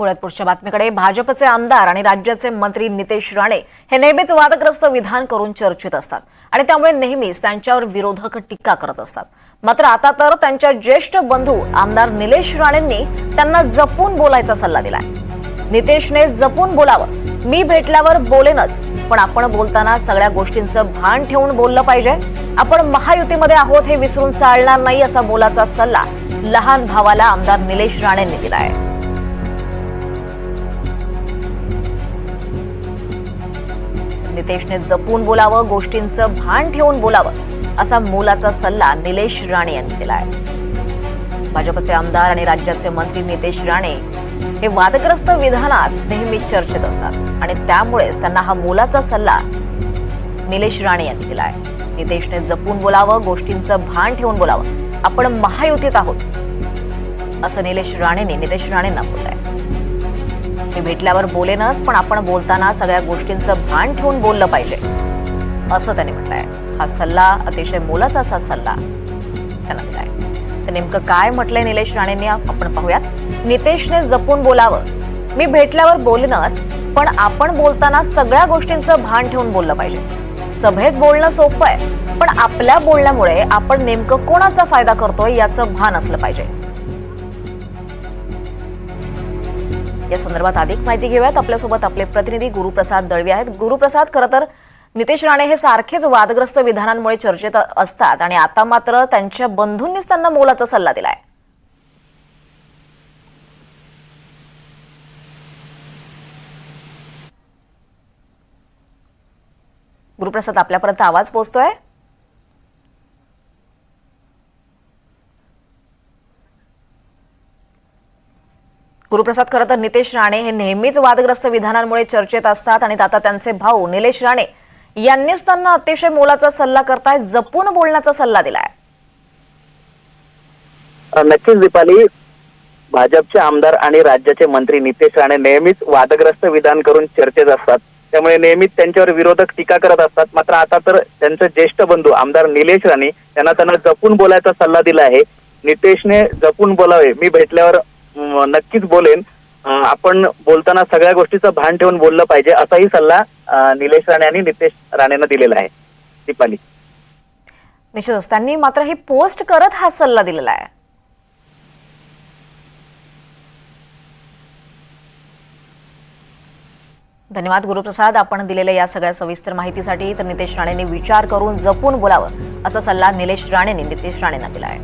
पुण्यात पुढच्या बातमीकडे भाजपचे आमदार आणि राज्याचे मंत्री नितेश राणे हे नेहमीच वादग्रस्त विधान करून चर्चेत असतात आणि त्यामुळे नेहमीच त्यांच्यावर विरोधक टीका करत असतात. मात्र आता तर त्यांच्या ज्येष्ठ बंधू आमदार निलेश राणेंनी त्यांना जपून बोलायचा सल्ला दिलाय. नितेशने जपून बोलावं. मी भेटल्यावर बोलेनच. पण आपण बोलताना सगळ्या गोष्टींचं भान ठेवून बोललं पाहिजे. आपण महायुतीमध्ये आहोत हे विसरून चालणार नाही असा बोलाचा सल्ला लहान भावाला आमदार निलेश राणेंनी दिलाय. नितेशने जपून बोलावं गोष्टींचं भान ठेवून बोलावं असा मोलाचा सल्ला निलेश राणे यांनी दिलाय. भाजपचे आमदार आणि राज्याचे मंत्री नितेश राणे हे वादग्रस्त विधानात नेहमीच चर्चेत असतात आणि त्यामुळेच त्यांना हा मोलाचा सल्ला निलेश राणे यांनी दिलाय. नितेशने जपून बोलावं गोष्टींचं भान ठेवून बोलावं आपण महायुतीत आहोत असं निलेश राणेंनी नितेश राणेंना बोललंय. मी भेटल्यावर बोलेनच पण आपण बोलताना सगळ्या गोष्टींचं भान ठेवून बोललं पाहिजे. असं त्याने म्हटलंय. हा सल्ला अतिशय मोलाचा असा सल्ला त्यांना दिलाय. तर नेमकं काय म्हटलंय निलेश राणेंनी? आपण पाहूयात. नितेशने जपून बोलावं. मी भेटल्यावर बोलेनच पण आपण बोलताना सगळ्या गोष्टींचं भान ठेवून बोललं पाहिजे. सभेत बोलणं सोपं आहे पण आपल्या बोलण्यामुळे आपण नेमकं कोणाचा फायदा करतोय याचं भान असलं पाहिजे. या संदर्भात अधिक माहिती घेऊयात. आपल्यासोबत आपले प्रतिनिधी गुरुप्रसाद दळवी आहेत. गुरुप्रसाद खरं तर नितेश राणे हे सारखेच वादग्रस्त विधानांमुळे चर्चेत असतात आणि आता मात्र त्यांच्या बंधूंनीच त्यांना मोलाचा सल्ला दिलाय. गुरुप्रसाद आपल्यापर्यंत आवाज पोहोचतोय? गुरुप्रसाद खरं तर नितेश राणे हे नेहमीच वादग्रस्त विधानांमुळे चर्चेत असतात आणि आता त्यांचे भाऊ निलेश राणे यांनीच त्यांना अतिशय मोलाचा सल्ला करताय जपून बोलण्याचा सल्ला दिलाय. नक्कीच दीपाली भाजपचे आमदार आणि राज्याचे मंत्री नितेश राणे नेहमीच वादग्रस्त विधान करून चर्चेत असतात. त्यामुळे नेहमीच त्यांच्यावर विरोधक टीका करत असतात. मात्र आता तर त्यांचे ज्येष्ठ बंधू आमदार निलेश राणे यांना त्यांना जपून बोलायचा सल्ला दिला आहे. नितेशने जपून बोलावे. मी भेटल्यावर नक्कीच बोलेन. आपण बोलताना सगळ्या गोष्टीचं भान ठेवून बोललं पाहिजे असाही सल्ला निलेश राणे आणि नितेश राणेंना दिलेला आहे दीपाली. निश्चितच त्यांनी मात्र हे पोस्ट करत हा सल्ला दिलेला आहे. धन्यवाद गुरुप्रसाद. आपण दिलेल्या या सगळ्या सविस्तर माहितीसाठी तर नितेश राणेंनी विचार करून जपून बोलावं असा सल्ला निलेश राणेंनी नितेश राणेंना दिला आहे.